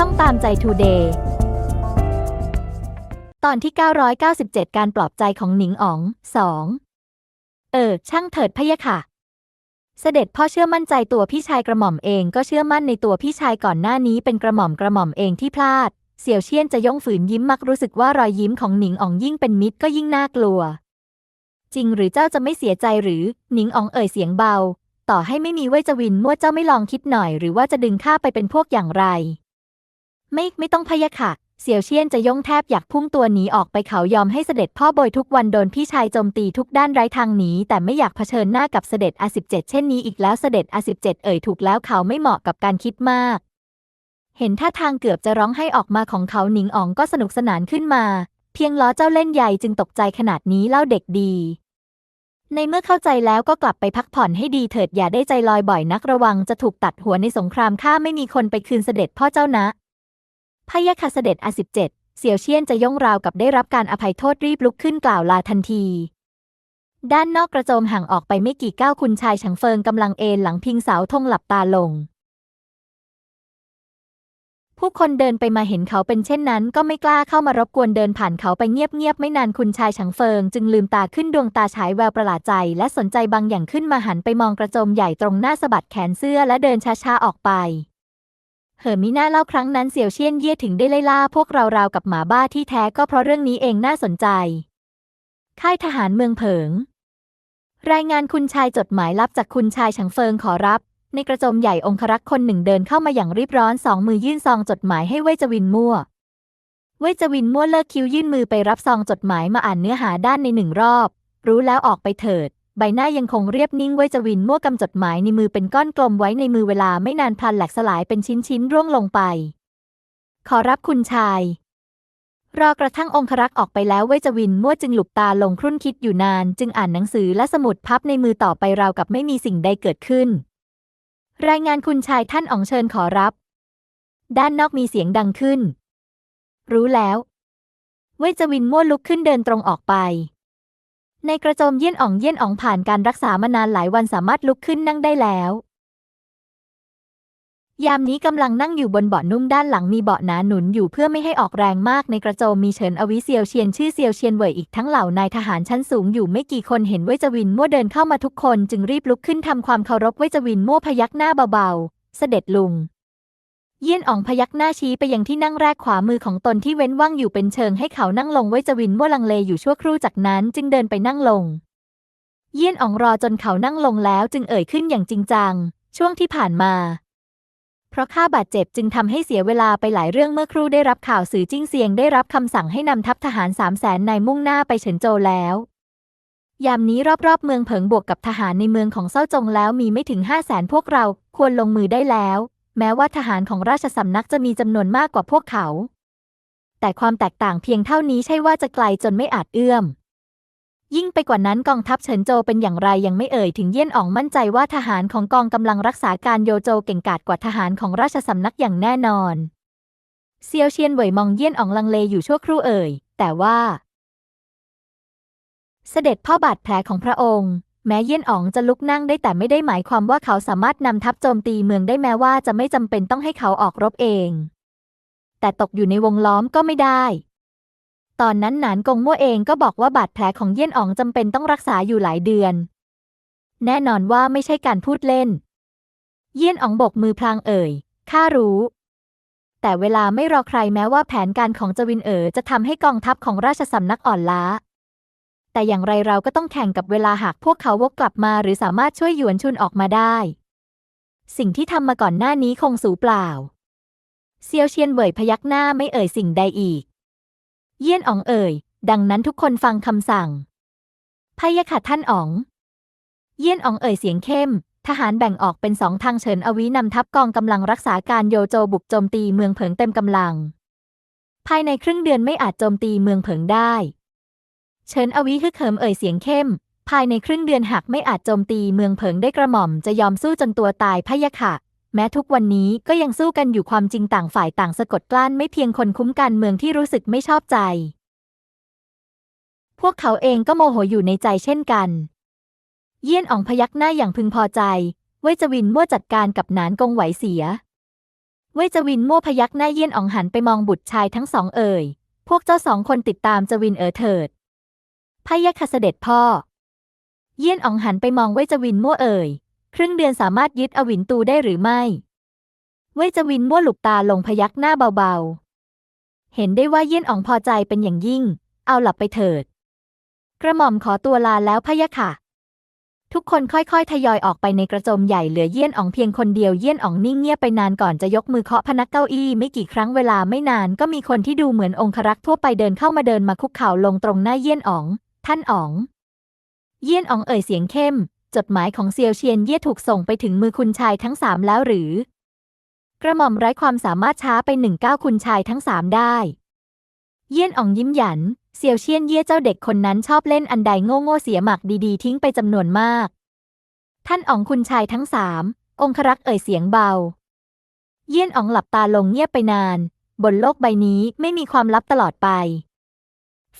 ช่องตามใจทูเดย์ตอนที่ 997 การปลอบใจของหนิงอ๋อง2เออ ช่างเถิดพะยะค่ะ เสด็จพ่อเชื่อมั่นใจตัวพี่ชายกระหม่อมเองก็เชื่อมั่นในตัวพี่ชายก่อนหน้านี้เป็นกระหม่อมกระหม่อมเองที่พลาด เสี่ยวเชียนจะย่องฝืนยิ้มมักรู้สึกว่ารอยยิ้มของหนิงอ๋องยิ่งเป็นมิตรก็ยิ่งน่ากลัว จริงหรือเจ้าจะไม่เสียใจหรือหนิงอ๋องเอ่ยเสียงเบา ต่อให้ไม่มีเวจวินมั่วเจ้าไม่ลองคิดหน่อย หรือว่าจะดึงข้าไปเป็นพวกอย่างไร ไม่ไม่ต้องพยะค่ะ เสี่ยวเชียนจะย่งแทบอยากพุ่งตัวหนีออกไปเขายอมให้เสด็จพ่อโบยทุกวันโดนพี่ชายโจมตีทุกด้านไร้ทางหนีแต่ไม่อยากเผชิญหน้ากับเสด็จอาสิบเจ็ดเช่นนี้อีกแล้วเสด็จอาสิบเจ็ดเอ่ยถูกแล้วเขาไม่เหมาะกับการคิดมาก เห็นท่าทางเกือบจะร้องให้ออกมาของเขาหนิงอ๋องก็สนุกสนานขึ้นมา เพียงล้อเจ้าเล่นใหญ่จึงตกใจขนาดนี้เล่าเด็กดีในเมื่อเข้าใจแล้วก็กลับไปพักผ่อนให้ดีเถิดอย่าได้ใจลอยบ่อยนักระวังจะถูกตัดหัวในสงครามข้าไม่มีคนไปคืนเสด็จพ่อเจ้านะ พยะค่ะเสด็จอาสิบเจ็ดเสี่ยวเชียนจะย่องราวกับได้รับการอภัยโทษรีบลุกขึ้นกล่าวลาทันที ด้านนอกกระโจมห่างออกไปไม่กี่ก้าวคุณชายฉังเฟิงกำลังเอนหลังพิงเสาธงหลับตาลง ผู้คนเดินไปมาเห็นเขาเป็นเช่นนั้น ก็ไม่กล้าเข้ามารบกวนเดินผ่านเขาไปเงียบๆไม่นานคุณชายฉังเฟิง จึงลืมตาขึ้นดวงตาฉายแววประหลาดใจ และสนใจบางอย่างขึ้นมาหันไปมองกระโจมใหญ่ตรงหน้าสะบัดแขนเสื้อและเดินช้าๆออกไป เหอมิน่าเล่าครั้งนั้นเสี่ยวเชียนเย่ถึงได้ไล่ล่าพวกเราราวกับหมาบ้าที่แท้ก็เพราะเรื่องนี้เองน่าสนใจ ค่ายทหารเมืองเผิง รายงานคุณชายจดหมายลับจากคุณชายฉังเฟิงขอรับ ในกระโจมใหญ่องครักษ์คนหนึ่งเดินเข้ามาอย่างรีบร้อนสองมือยื่นซองจดหมายให้เวจวินมั่ว เวจวินมั่วเลิกคิ้วยื่นมือไปรับซองจดหมายมาอ่านเนื้อหาด้านในหนึ่งรอบ รู้แล้วออกไปเถิด ใบหน้ายังคงเรียบนิ่งเว่ยจวินมั่วกำจดหมายในมือเป็นก้อนกลมไว้ในมือเวลาไม่นานพลันแหลกสลายเป็นชิ้นๆร่วงลงไป ขอรับคุณชาย รอกระทั่งองครักษ์ออกไปแล้วเวจวินมั่วจึงหลุบตาลงครุ่นคิดอยู่นาน จึงอ่านหนังสือและสมุดพับในมือต่อไปราวกับไม่มีสิ่งใดเกิดขึ้น รายงานคุณชายท่านอ๋องเชิญขอรับ ด้านนอกมีเสียงดังขึ้น รู้แล้ว เวจวินมั่วลุกขึ้นเดินตรงออกไป ในกระโจมเยี่ยนอ่องเยี่ยนอ่องผ่านการรักษามานานหลายวันสามารถลุกขึ้นนั่งได้แล้ว ยามนี้กำลังนั่งอยู่บนเบาะนุ่มด้านหลังมีเบาะหนาหนุนอยู่เพื่อไม่ให้ออกแรงมากในกระโจมมีเฉินอวิเซียวเชียนชื่อเซียวเชียนเหวยอีกทั้งเหล่านายทหารชั้นสูงอยู่ไม่กี่คนเห็นเว่ยจวินมั่วเดินเข้ามาทุกคนจึงรีบลุกขึ้นทำความเคารพเว่ยจวินมั่วพยักหน้าเบาๆ เสด็จลุง เยี่ยนอ่องพยักหน้าชี้ไปยังที่นั่งแรกขวามือของตนที่เว้นว่างอยู่เป็นเชิงให้เขานั่งลงเว่ยจวินมั่วลังเลอยู่ชั่วครู่จากนั้นจึงเดินไปนั่งลง เยี่ยนอ่องรอจนเขานั่งลงแล้วจึงเอ่ยขึ้นอย่างจริงจัง ช่วงที่ผ่านมา เพราะข้าบาดเจ็บจึงทำให้เสียเวลาไปหลายเรื่องเมื่อครู่ได้รับข่าวสื่อจิ้งเซียงได้รับคำสั่งให้นำทัพทหารสามแสนนายมุ่งหน้าไปเฉินโจวแล้ว ยามนี้รอบๆเมืองเผิงบวกกับทหารในเมืองของเซาจงแล้วมีไม่ถึงห้าแสนพวกเราควรลงมือได้แล้ว แม้ว่าทหารของราชสำนักจะมีจำนวนมากกว่าพวกเขา แต่ความแตกต่างเพียงเท่านี้ใช่ว่าจะไกลจนไม่อาจเอื้อม ยิ่งไปกว่านั้นกองทัพเฉินโจเป็นอย่างไรยังไม่เอ่ยถึงเยี่ยนอ๋องมั่นใจว่าทหารของกองกำลังรักษาการโยโจเก่งกาจกว่าทหารของราชสำนักอย่างแน่นอนเซียวเชียนเหวยมองเยี่ยนอ๋องลังเลอยู่ชั่วครู่เอ่ย แต่ว่า เสด็จพ่อบาดแผลของพระองค์ แม้เยี่ยนอ๋องจะลุกนั่งได้แต่ไม่ได้หมายความว่าเขาสามารถนำทัพโจมตีเมืองได้แม้ว่าจะไม่จำเป็นต้องให้เขาออกรบเอง แต่ตกอยู่ในวงล้อมก็ไม่ได้ ตอนนั้นหนานกงมั่วเองก็บอกว่าบาดแผลของเยี่ยนอ๋องจำเป็นต้องรักษาอยู่หลายเดือน แน่นอนว่าไม่ใช่การพูดเล่น เยี่ยนอ๋องบกมือพลางเอ่ยข้ารู้ แต่เวลาไม่รอใครแม้ว่าแผนการของจวินเอ๋อจะทำให้กองทัพของราชสำนักอ่อนล้า แต่อย่างไรเราก็ต้องแข่งกับเวลาหากพวกเขาวกกลับมา หรือสามารถช่วยหยวนชุนออกมาได้ สิ่งที่ทำมาก่อนหน้านี้คงสูเปล่า เซียวเชียนเหวยพยักหน้าไม่เอ่ยสิ่งใดอีก เยี่ยนอ๋องเอ่ย ดังนั้นทุกคนฟังคำสั่งพยะค่ะท่านอ๋อง เยี่ยนอ๋องเอ่ยเสียงเข้ม ทหารแบ่งออกเป็นสองทางเฉินอวินำทัพกองกำลังรักษาการโยโจบุกโจมตีเมืองเผิงเต็มกำลัง ภายในครึ่งเดือนไม่อาจโจมตีเมืองเผิงได้ เฉินอวิฮึกเหิมเอ่ยเสียงเข้ม ภายในครึ่งเดือนหากไม่อาจโจมตีเมืองเผิงได้กระหม่อมจะยอมสู้จนตัวตายพะยะค่ะ แม้ทุกวันนี้ก็ยังสู้กันอยู่ความจริงต่างฝ่ายต่างสะกดกลั้นไม่เพียงคนคุ้มกันเมืองที่รู้สึกไม่ชอบใจ พวกเขาเองก็โมโหอยู่ในใจเช่นกัน เยี่ยนอ๋องพยักหน้าอย่างพึงพอใจ เว่ยจวินมั่วจัดการกับหนานกงไหวเสีย เว่ยจวินมั่วพยักหน้าเยี่ยนอ๋องหันไปมองบุตรชายทั้งสองเอ่ยพวกเจ้าสองคนติดตามจวินเอ๋อเถิด พะยะค่ะเสด็จพ่อ เยี่ยนอ๋องหันไปมองเว่ยจวินมั่วเอ่ย ครึ่งเดือนสามารถยึดอวินตูได้หรือไม่ เว่ยจวินมั่วหลุบตาลงพยักหน้าเบาๆ เห็นได้ว่าเยี่ยนอ๋องพอใจเป็นอย่างยิ่ง เอาหลับไปเถิด กระหม่อมขอตัวลาแล้วพะยะค่ะ ทุกคนค่อยๆ ทยอยออกไปในกระโจมใหญ่เหลือเยี่ยนอ๋องเพียงคนเดียวเยี่ยนอ๋องนิ่งเงียบไปนานก่อนจะยกมือเคาะพนักเก้าอี้ไม่กี่ครั้งเวลาไม่นานก็มีคนที่ดูเหมือนองครักษ์ทั่วไปเดินเข้ามาเดินมาคุกเข่าลงตรงหน้าเยี่ยนอ๋อง ท่านอ๋อง เยี่ยนอ๋องเอ่ยเสียงเข้ม จดหมายของเซียวเชียนเย่ถูกส่งไปถึงมือคุณชายทั้งสามแล้วหรือ กระหม่อมไร้ความสามารถช้าไปหนึ่งก้าวคุณชายทั้งสามได้ เยี่ยนอ๋องยิ้มหยัน เซียวเชียนเย่เจ้าเด็กคนนั้นชอบเล่นอันใดโง่โง่เสียหมักดีๆ ทิ้งไปจำนวนมาก ท่านอ๋องคุณชายทั้งสามองครักษ์เอ่ยเสียงเบา เยี่ยนอ๋องหลับตาลงเงียบไปนาน บนโลกใบนี้ไม่มีความลับตลอดไป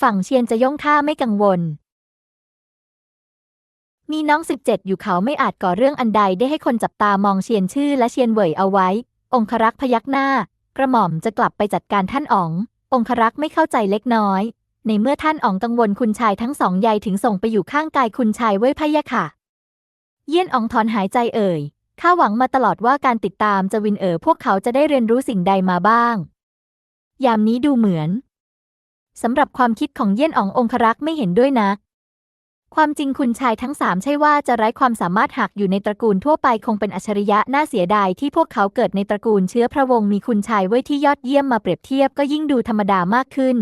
ฝั่งเชียนจะย่องข้าไม่กังวล มีน้องสิบเจ็ดอยู่เขาไม่อาจก่อเรื่องอันใดได้ให้คนจับตามองเชียนชื่อและเชียนเหวยเอาไว้ องครักษ์พยักหน้า กระหม่อมจะกลับไปจัดการท่านอ๋อง องครักษ์ไม่เข้าใจเล็กน้อย ในเมื่อท่านอ๋องกังวลคุณชายทั้งสองยายถึงส่งไปอยู่ข้างกายคุณชายไว้พะยะค่ะ เยี่ยนอ๋องถอนหายใจเอ่ยข้าหวังมาตลอดว่าการติดตามจะวินเอ๋อพวกเขาจะได้เรียนรู้สิ่งใดมาบ้าง ยามนี้ดูเหมือน สำหรับความคิดของเยี่ยนอ๋ององครักษ์ไม่เห็นด้วยนะ ความจริงคุณชายทั้งสามใช่ว่าจะไร้ความสามารถหากอยู่ในตระกูลทั่วไปคงเป็นอัจฉริยะน่าเสียดายที่พวกเขาเกิดในตระกูลเชื้อพระวงศ์มีคุณชายไว้ที่ยอดเยี่ยมมาเปรียบเทียบก็ยิ่งดูธรรมดามากขึ้น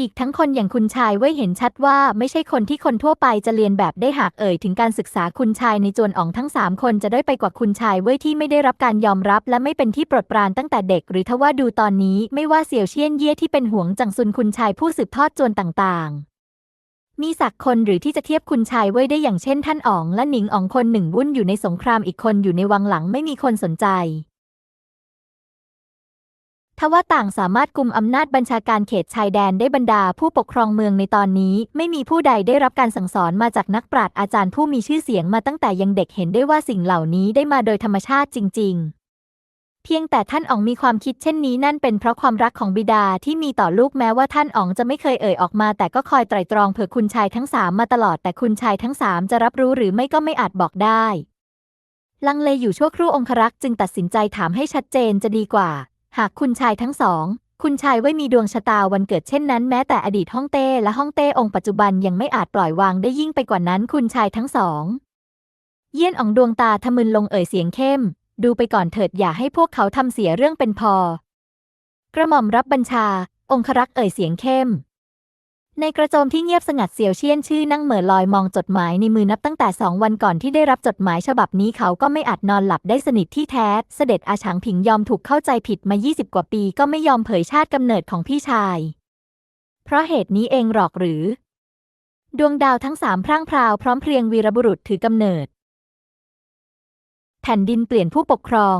อีกทั้งคนอย่างคุณชายไว้เห็นชัดว่าไม่ใช่คนที่คนทั่วไปจะเรียนแบบได้หากเอ่ยถึงการศึกษาคุณชายในจวนอ๋องทั้งสามคนจะได้ไปกว่าคุณชายไว้ที่ไม่ได้รับการยอมรับ และไม่เป็นที่โปรดปรานตั้งแต่เด็ก หรือทว่าดูตอนนี้ไม่ว่าเสี่ยวเชียนเย่ที่เป็นห่วงจังซุนคุณชายผู้สืบทอดจวนต่างๆ มีศักคนหรือที่จะเทียบคุณชายไว้ได้อย่างเช่น ท่านอ๋องและหนิงอ๋องคนหนึ่งวุ่นอยู่ในสงครามอีกคนอยู่ในวังหลังไม่มีคนสนใจ ทว่าต่างสามารถกุมอำนาจบัญชาการเขตชายแดนได้บรรดาผู้ปกครองเมืองในตอนนี้ ไม่มีผู้ใดได้รับการสั่งสอนมาจากนักปราชญ์อาจารย์ผู้มีชื่อเสียงมาตั้งแต่ยังเด็กเห็นได้ว่าสิ่งเหล่านี้ได้มาโดยธรรมชาติจริง ๆ เพียงแต่ท่านอ๋องมีความคิดเช่นนี้นั่นเป็นเพราะความรักของบิดาที่มีต่อลูกแม้ว่าท่านอ๋องจะไม่เคยเอ่ยออกมา แต่ก็คอยไตร่ตรองเผื่อคุณชายทั้งสามมาตลอดแต่คุณชายทั้งสามจะรับรู้หรือไม่ก็ไม่อาจบอกได้ลังเลอยู่ชั่วครู่องครักษ์จึงตัดสินใจถามให้ชัดเจนจะดีกว่า หากคุณชายทั้งสอง คุณชายไว้มีดวงชะตาวันเกิดเช่นนั้นแม้แต่อดีตฮ่องเต้และฮ่องเต้องค์ปัจจุบันยังไม่อาจปล่อยวางได้ยิ่งไปกว่านั้นคุณชายทั้งสอง เยี่ยนอองดวงตาทะมึนลงเอ่ยเสียงเข้ม ดูไปก่อนเถิดอย่าให้พวกเขาทำเสียเรื่องเป็นพอ กระหม่อมรับบัญชา องครักษ์เอ่ยเสียงเข้ม ในกระโจมที่เงียบสงัดเสียวเชียนชื่อนั่งเหม่อลอยมองจดหมายในมือนับตั้งแต่สองวันก่อนที่ได้รับจดหมายฉบับนี้เขาก็ไม่อาจนอนหลับได้สนิทที่แท้ เสด็จอาฉางผิงยอมถูกเข้าใจผิดมา 20 กว่าปีก็ไม่ยอมเผยชาติกำเนิดของพี่ชาย เพราะเหตุนี้เองหรอกหรือ ดวงดาวทั้งสามพร่างพราวพร้อมเพรียงวีรบุรุษถือกำเนิด แผ่นดินเปลี่ยนผู้ปกครอง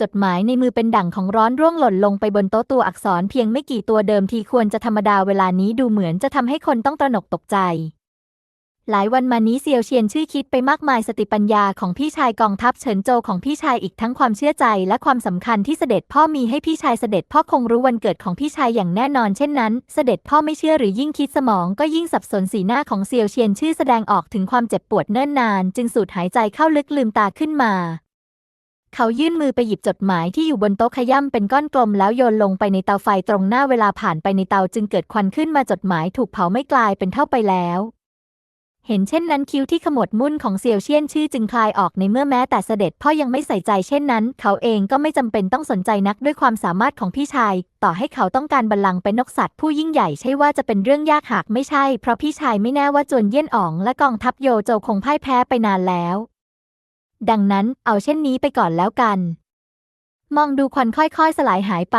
จดหมายในมือเป็นดั่งของร้อนร่วงหล่นลงไปบนโต๊ะตัวอักษรเพียงไม่กี่ตัวเดิมทีควรจะธรรมดาเวลานี้ดูเหมือนจะทำให้คนต้องตระหนกตกใจ หลายวันมานี้เซียวเชียนชื่อคิดไปมากมายสติปัญญาของพี่ชายกองทัพเฉินโจของพี่ชายอีกทั้งความเชื่อใจและความสำคัญที่เสด็จพ่อมีให้พี่ชายเสด็จพ่อคงรู้วันเกิดของพี่ชายอย่างแน่นอนเช่นนั้น เสด็จพ่อไม่เชื่อหรือยิ่งคิดสมองก็ยิ่งสับสนสีหน้าของเซียวเชียนชื่อแสดงออกถึงความเจ็บปวดเนิ่นนาน จึงสูดหายใจเข้าลึกลืมตาขึ้นมา เขายื่นมือไปหยิบจดหมายที่อยู่บนโต๊ะขย่ำเป็นก้อนกลมแล้วโยนลงไปในเตาไฟตรงหน้าเวลาผ่านไปในเตาจึงเกิดควันขึ้นมาจดหมายถูกเผาไม่กลายเป็นเท่าไปแล้ว เห็นเช่นนั้นคิ้วที่ขมวดมุ่นของเซียวเชียนชื่อจึงคลายออกในเมื่อแม้แต่เสด็จพ่อยังไม่ใส่ใจเช่นนั้น เขาเองก็ไม่จำเป็นต้องสนใจนักด้วยความสามารถของพี่ชาย ต่อให้เขาต้องการบัลลังก์เป็นนกสัตว์ผู้ยิ่งใหญ่ใช่ว่าจะเป็นเรื่องยากหากไม่ใช่ เพราะพี่ชายไม่แน่ว่าจวนเยี่ยนอ๋องและกองทัพโยโจคงพ่ายแพ้ไปนานแล้ว ดังนั้นเอาเช่นนี้ไปก่อนแล้วกัน มองดูควันค่อยๆ สลายหายไป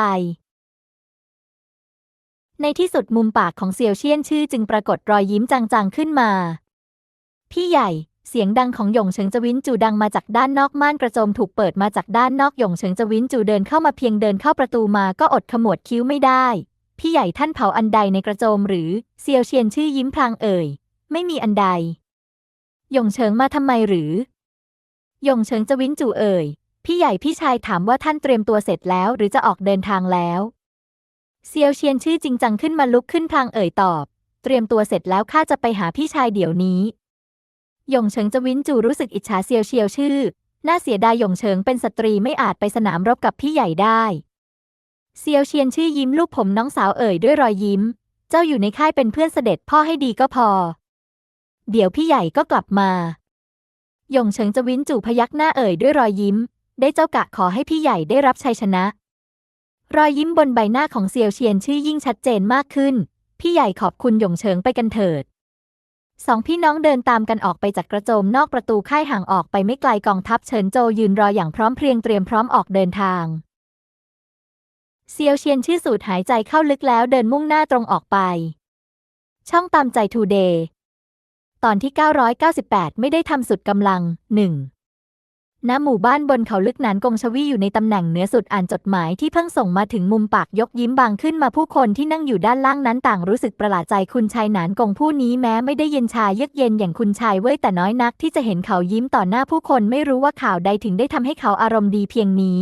ในที่สุดมุมปากของเซียวเชียนชื่อจึงปรากฏรอยยิ้มจางๆขึ้นมา พี่ใหญ่เสียงดังของหยงเฉิงจวินจูดังมาจากด้านนอกม่านกระโจมถูกเปิดมาจากด้านนอกหยงเฉิงจวินจูเดินเข้ามาเพียงเดินเข้าประตูมาก็อดขมวดคิ้วไม่ได้ พี่ใหญ่ท่านเผาอันใดในกระโจมหรือเซียวเชียนชื่อยิ้มพลางเอ่ย ไม่มีอันใด หยงเฉิงมาทำไมหรือ ยงเฉิงจวินจูเอ่ย พี่ใหญ่พี่ชายถามว่าท่านเตรียมตัวเสร็จแล้ว หรือจะออกเดินทางแล้ว เซียวเชียนชื่อจริงจังขึ้นมาลุกขึ้นพลางเอ่ยตอบ เตรียมตัวเสร็จแล้วข้าจะไปหาพี่ชายเดี๋ยวนี้หยงเฉิงจะวินจูรู้สึกอิจฉาเซียวเชียวชื่อ น่าเสียดายหยงเฉิงเป็นสตรีไม่อาจไปสนามรบกับพี่ใหญ่ได้เซียวเชียนชื่อยิ้มลูกผมน้องสาวเอ่ยด้วยรอยยิ้ม เจ้าอยู่ในค่ายเป็นเพื่อนเสด็จพ่อให้ดีก็พอ เดี๋ยวพี่ใหญ่ก็กลับมา ยงเฉิงจะวินจู่พยักหน้าเอ่ยด้วยรอยยิ้ม ได้เจ้ากะขอให้พี่ใหญ่ได้รับชัยชนะ รอยยิ้มบนใบหน้าของเซียวเชียนชื่อยิ่งชัดเจนมากขึ้น พี่ใหญ่ขอบคุณหยงเฉิงไปกันเถิด สองพี่น้องเดินตามกันออกไปจากกระโจมนอกประตูค่ายห่างออกไปไม่ไกลกองทัพเฉินโจยืนรออย่างพร้อมเพรียงเตรียมพร้อมออกเดินทางเซียวเชียนชื่อสูดหายใจเข้าลึกแล้วเดินมุ่งหน้าตรงออกไป ช่องตามใจทูเดย์ ตอนที่ 998 ไม่ได้ทำสุดกำลังหนึ่งณหมู่บ้านบนเขาลึกหนานกงชวีอยู่ในตำแหน่งเหนือสุดอ่านจดหมายที่เพิ่งส่งมาถึงมุมปากยกยิ้มบางขึ้นมาผู้คนที่นั่งอยู่ด้านล่างนั้นต่างรู้สึกประหลาดใจคุณชายหนานกงผู้นี้แม้ไม่ได้เย็นชาเยือกเย็นอย่างคุณชายเว้ยแต่น้อยนักที่จะเห็นเขายิ้มต่อหน้าผู้คนไม่รู้ว่าข่าวใดถึงได้ทำให้เขาอารมณ์ดีเพียงนี้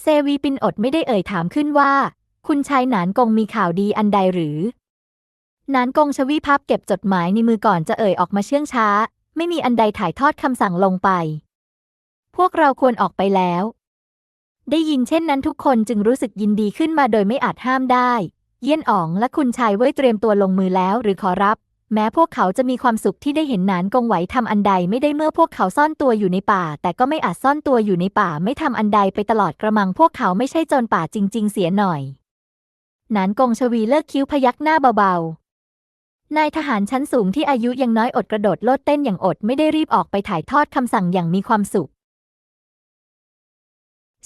เซวีปินอดไม่ได้เอ่ยถามขึ้นว่า คุณชายหนานกงมีข่าวดีอันใดหรือ นานกงชวีพับเก็บจดหมายในมือก่อนจะเอ่ยออกมาเชื่องช้า ไม่มีอันใดถ่ายทอดคำสั่งลงไป พวกเราควรออกไปแล้ว ได้ยินเช่นนั้นทุกคนจึงรู้สึกยินดีขึ้นมาโดยไม่อาจห้ามได้ เยี่ยนอ๋องและคุณชายเว่ยเตรียมตัวลงมือแล้วหรือขอรับ แม้พวกเขาจะมีความสุขที่ได้เห็นนานกงไหวทำอันใดไม่ได้เมื่อพวกเขาซ่อนตัวอยู่ในป่า แต่ก็ไม่อาจซ่อนตัวอยู่ในป่าไม่ทำอันใดไปตลอดกระมังพวกเขาไม่ใช่จรป่าจริง ๆ เสียหน่อยนานกงชวีเลิกคิ้วพยักหน้าเบาๆ นายทหารชั้นสูงที่อายุยังน้อยอดกระโดดโลดเต้นอย่างอดไม่ได้รีบออกไปถ่ายทอดคำสั่งอย่างมีความสุข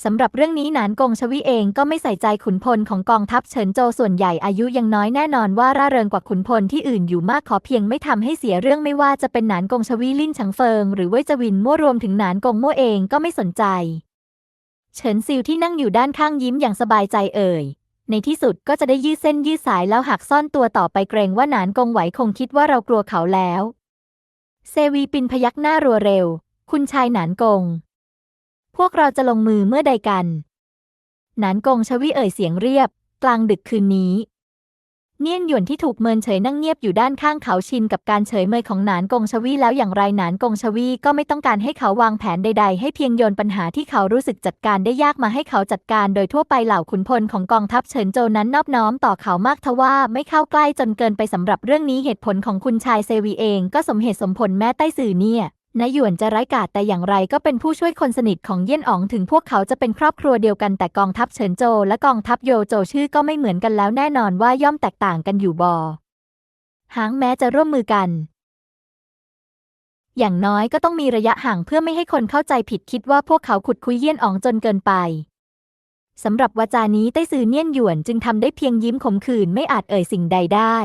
สำหรับเรื่องนี้หนานกงชวีเองก็ไม่ใส่ใจขุนพลของกองทัพเฉินโจส่วนใหญ่อายุยังน้อยแน่นอนว่าร่าเริงกว่าขุนพลที่อื่นอยู่มากขอเพียงไม่ทำให้เสียเรื่องไม่ว่าจะเป็นหนานกงชวีลิ่นชังเฟิง หรือเว่ยจวินมั่วรวมถึงหนานกงมั่วเองก็ไม่สนใจ เฉินซิวที่นั่งอยู่ด้านข้างยิ้มอย่างสบายใจเอ่ย ในที่สุดก็จะได้ยืดเส้นยืดสายแล้วหักซ่อนตัวต่อไปเกรงว่าหนานกงไหวคงคิดว่าเรากลัวเขาแล้ว เซวีปินพยักหน้ารัวเร็ว คุณชายหนานกง พวกเราจะลงมือเมื่อใดกัน หนานกงชวีเอ่ยเสียงเรียบ กลางดึกคืนนี้ เนียนหยวนที่ถูกเมินเฉยนั่งเงียบอยู่ด้านข้างเขาชินกับการเฉยเมยของหนานกงชวีแล้วอย่างไรหนานกงชวีก็ไม่ต้องการให้เขาวางแผนใด ๆ ให้เพียงโยนปัญหาที่เขารู้สึกจัดการได้ยากมาให้เขาจัดการ โดยทั่วไปเหล่าขุนพลของกองทัพเฉินโจนั้นนอบน้อมต่อเขามากทว่าไม่เข้าใกล้จนเกินไปสำหรับเรื่องนี้เหตุผลของคุณชายเซวีเอง ก็สมเหตุสมผลแม้ใต้สื่อเนี่ย นายหยวนจะไร้กาจแต่อย่างไรก็เป็นผู้ช่วยคนสนิทของเยี่ยนอ๋องถึงพวกเขาจะเป็นครอบครัวเดียวกันแต่กองทัพเฉินโจวและกองทัพโยโจชื่อก็ไม่เหมือนกันแล้วแน่นอนว่าย่อมแตกต่างกันอยู่บอหางแม้จะร่วมมือกัน อย่างน้อยก็ต้องมีระยะห่างเพื่อไม่ให้คนเข้าใจผิดคิดว่าพวกเขาขุดคุยเยี่ยนอ๋องจนเกินไปสำหรับวาจานี้ไต้ซือเนียนหยวนจึงทำได้เพียงยิ้มขมขื่นไม่อาจเอ่ยสิ่งใดได้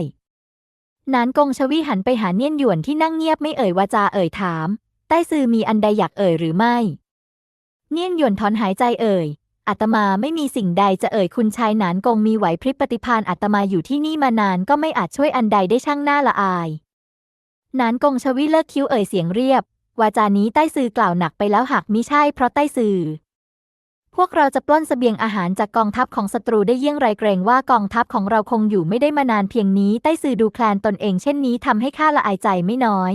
นานกงชวีหันไปหาเนียนหยวนที่นั่งเงียบไม่เอ่ยวาจาเอ่ยถาม ใต้ซือมีอันใดอยากเอ่ยหรือไม่ เนียนหยวนถอนหายใจเอ่ยอาตมาไม่มีสิ่งใดจะเอ่ยคุณชายนานกงมีไหวพริบปฏิภาณอาตมาอยู่ที่นี่มานานก็ไม่อาจช่วยอันใดได้ช่างหน้าละอายนานกงชวีเลิกคิ้วเอ่ยเสียงเรียบ วาจานี้ใต้ซือกล่าวหนักไปแล้วหากมิใช่เพราะใต้ซือ วกเราจะปล้นเสบียงอาหารจากกองทัพของศัตรูได้เยี่ยงไรเกรงว่ากองทัพของเราคงอยู่ไม่ได้มานานเพียงนี้ใต้ซือดูแคลนตนเองเช่นนี้ทำให้ข้าละอายใจไม่น้อย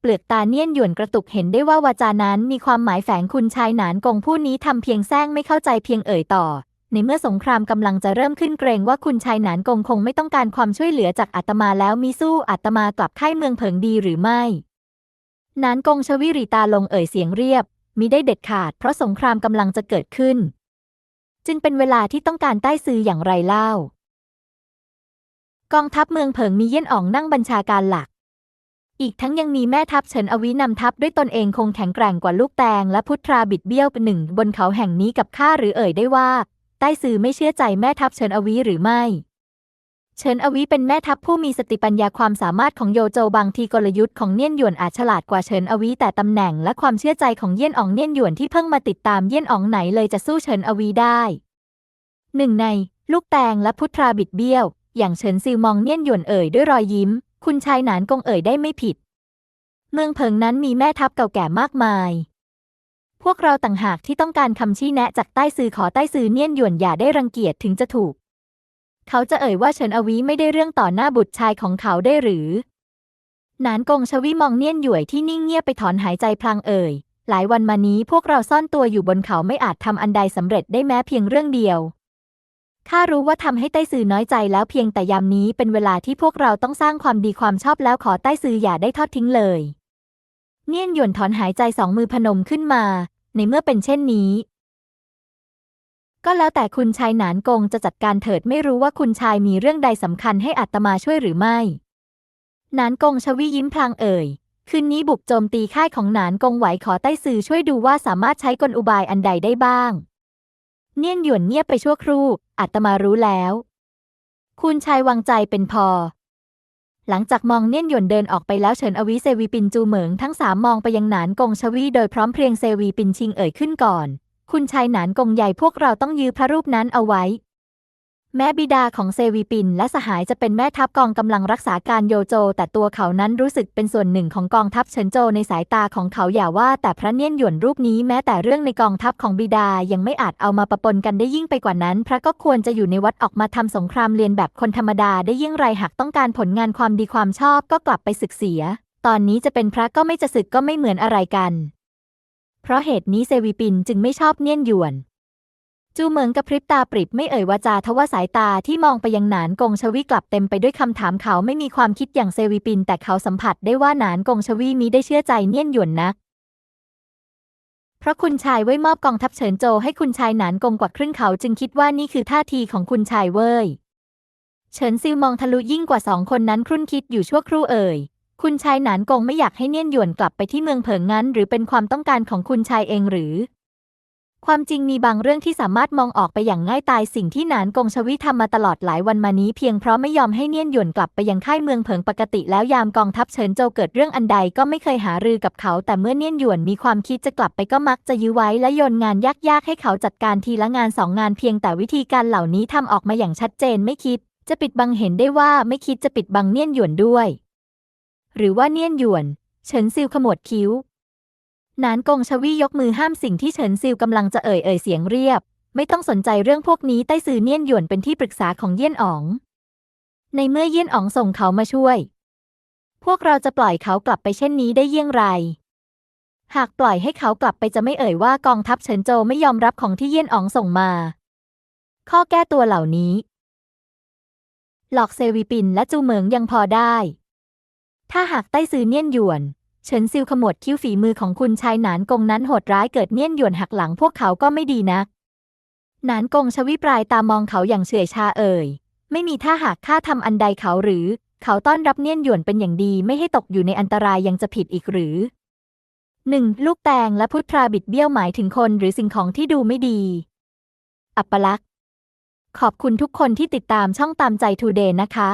เปลือกตาเนียนหยวนกระตุกเห็นได้ว่าวาจานั้นมีความหมายแฝงคุณชายหนานกงผู้นี้ทำเพียงแซงไม่เข้าใจเพียงเอ่ยต่อ ในเมื่อสงครามกำลังจะเริ่มขึ้นเกรงว่าคุณชายหนานกงคงไม่ต้องการความช่วยเหลือจากอาตมาแล้วมีสู้อาตมากลับค่ายเมืองเผิงดีหรือไม่หนานกงชวิริตาลงเอ่ยเสียงเรียบ มิได้เด็ดขาดเพราะสงครามกำลังจะเกิดขึ้น จึงเป็นเวลาที่ต้องการใต้ซืออย่างไรเล่า กองทัพเมืองเผิงมีเยี่ยนอ๋องนั่งบัญชาการหลัก อีกทั้งยังมีแม่ทัพเฉินอวินำทัพด้วยตนเองคงแข็งแกร่งกว่าลูกแตงและพุทธราบิดเบี้ยวเป็นหนึ่งบนเขาแห่งนี้กับข้าหรือเอ่ยได้ว่า ใต้ซือไม่เชื่อใจแม่ทัพเฉินอวีหรือไม่ เฉินอวีเป็นแม่ทัพผู้มีสติปัญญาความสามารถของโยโจบางทีกลยุทธ์ของเนียนหยวนอาจฉลาดกว่าเฉินอวีแต่ตำแหน่งและความเชื่อใจของเยี่ยนอ๋องเนียนหยวนที่เพิ่งมาติดตามเยี่ยนอ๋องไหนเลยจะสู้เฉินอวีได้หนึ่งใน ลูกแตงและพุทราบิดเบี้ยว อย่างเฉินซิวมองเนียนหยวนเอ่ยด้วยรอยยิ้ม คุณชายหนานกงเอ่ยได้ไม่ผิด เมืองเพิงนั้นมีแม่ทัพเก่าแก่มากมาย พวกเราต่างหากที่ต้องการคำชี้แนะจากใต้ซือขอใต้ซือเนียนหยวนอย่าได้รังเกียจถึงจะถูก เขาจะเอ่ยว่าเฉินอวีไม่ได้เรื่องต่อหน้าบุตรชายของเขาได้หรือ นานกงชวีมองเนียนหยวยที่นิ่งเงียบไปถอนหายใจพลางเอ่ย หลายวันมานี้พวกเราซ่อนตัวอยู่บนเขาไม่อาจทำอันใดสำเร็จได้แม้เพียงเรื่องเดียวข้ารู้ว่าทำให้ใต้ซือน้อยใจแล้วเพียงแต่ยามนี้เป็นเวลาที่พวกเราต้องสร้างความดีความชอบแล้วขอใต้ซืออย่าได้ทอดทิ้งเลย เนียนหยวนถอนหายใจสองมือพนมขึ้นมา ในเมื่อเป็นเช่นนี้ ก็แล้วแต่คุณชายหนานกงจะจัดการเถิดไม่รู้ว่าคุณชายมีเรื่องใดสำคัญให้อัตมาช่วยหรือไม่ หนานกงชวียิ้มพลางเอ่ย คืนนี้บุกโจมตีค่ายของหนานกงไหวขอใต้ซือช่วยดูว่าสามารถใช้กลอุบายอันใดได้บ้าง เนียนหยวนเงียบไปชั่วครู่ อัตมารู้แล้ว คุณชายวางใจเป็นพอ หลังจากมองเนียนหยวนเดินออกไปแล้วเฉินอวิเซวีปินจูเหมิงทั้งสามมองไปยังหนานกงชวีโดยพร้อมเพรียงเซวีปินชิงเอ่ยขึ้นก่อน คุณชายหนานกงใหญ่พวกเราต้องยื้อพระรูปนั้นเอาไว้ แม้บิดาของเซวีปินและสหายจะเป็นแม่ทัพกองกำลังรักษาการโยโจ แต่ตัวเขานั้นรู้สึกเป็นส่วนหนึ่งของกองทัพเฉินโจในสายตาของเขาอย่าว่า แต่พระเนียนหยวนรูปนี้แม้แต่เรื่องในกองทัพของบิดายังไม่อาจเอามาประปนกันได้ยิ่งไปกว่านั้น พระก็ควรจะอยู่ในวัดออกมาทำสงครามเรียนแบบคนธรรมดาได้ยิ่งไรหากต้องการผลงานความดีความชอบก็กลับไปศึกเสีย ตอนนี้จะเป็นพระก็ไม่จะศึกก็ไม่เหมือนอะไรกัน เพราะเหตุนี้เซวีปินจึงไม่ชอบเนียนหยวน จูเหมิงกระพริบตาปริบไม่เอ่ยวาจาทว่าสายตาที่มองไปยังหนานกงชวีกลับเต็มไปด้วยคำถามเขาไม่มีความคิดอย่างเซวีปิน แต่เขาสัมผัสได้ว่าหนานกงชวีมิได้เชื่อใจเนียนหยวนนักเพราะคุณชายเว่ยมอบกองทัพเฉินโจให้คุณชายหนานกงกว่าครึ่งเขาจึงคิดว่านี่คือท่าทีของคุณชายเว่ยเฉินซิวมองทะลุยิ่งกว่าสองคนนั้นครุ่นคิดอยู่ชั่วครู่เอ่ย คุณชายหนานกงไม่อยากให้เนียนหยวนกลับไปที่เมืองเผิงงั้น หรือเป็นความต้องการของคุณชายเองหรือ ความจริงมีบางเรื่องที่สามารถมองออกไปอย่างง่ายตายสิ่งที่หนานกงชวิทำมาตลอดหลายวันมานี้เพียงเพราะไม่ยอมให้เนียนหยวนกลับไปยังค่ายเมืองเผิงปกติแล้วยามกองทัพเฉินโจเกิดเรื่องอันใดก็ไม่เคยหารือกับเขา แต่เมื่อเนียนหยวนมีความคิดจะกลับไปก็มักจะยื้อไว้และโยนงานยากๆให้เขาจัดการทีละงานสองงานเพียงแต่วิธีการเหล่านี้ทำออกมาอย่างชัดเจนไม่คิด จะปิดบังเห็นได้ว่าไม่คิดจะปิดบังเนียนหยวนด้วย หรือว่าเนียนหยวน เฉินซิวขมวดคิ้ว นานกงชวียกมือห้ามสิ่งที่เฉินซิวกำลังจะเอ่ยเอ่ยเสียงเรียบ ไม่ต้องสนใจเรื่องพวกนี้ใต้ซือเนียนหยวนเป็นที่ปรึกษาของเยี่ยนอ๋อง ในเมื่อเยี่ยนอ๋องส่งเขามาช่วย พวกเราจะปล่อยเขากลับไปเช่นนี้ได้เยี่ยงไร หากปล่อยให้เขากลับไปจะไม่เอ่ยว่ากองทัพเฉินโจไม่ยอมรับของที่เยี่ยนอ๋องส่งมา ข้อแก้ตัวเหล่านี้หลอกเซวีปินและจูเหมิงยังพอได้ ถ้าหากใต้ซือเนียนหยวน เฉินซิวขมวดคิ้วฝีมือของคุณชายหนานกงนั้นโหดร้ายเกิดเนียนหยวนหักหลังพวกเขาก็ไม่ดีนัก หนานกงชวิปลายตามองเขาอย่างเฉื่อยชาเอ่ย ไม่มีท่าหากข้าทำอันใดเขาหรือ เขาต้อนรับเนียนหยวนเป็นอย่างดีไม่ให้ตกอยู่ในอันตรายยังจะผิดอีกหรือหนึ่งลูกแตงและพุทธราบิดเบี้ยวหมายถึงคนหรือสิ่งของที่ดูไม่ดี อัปลักษณ์ ขอบคุณทุกคนที่ติดตามช่องตามใจทูเดย์นะคะ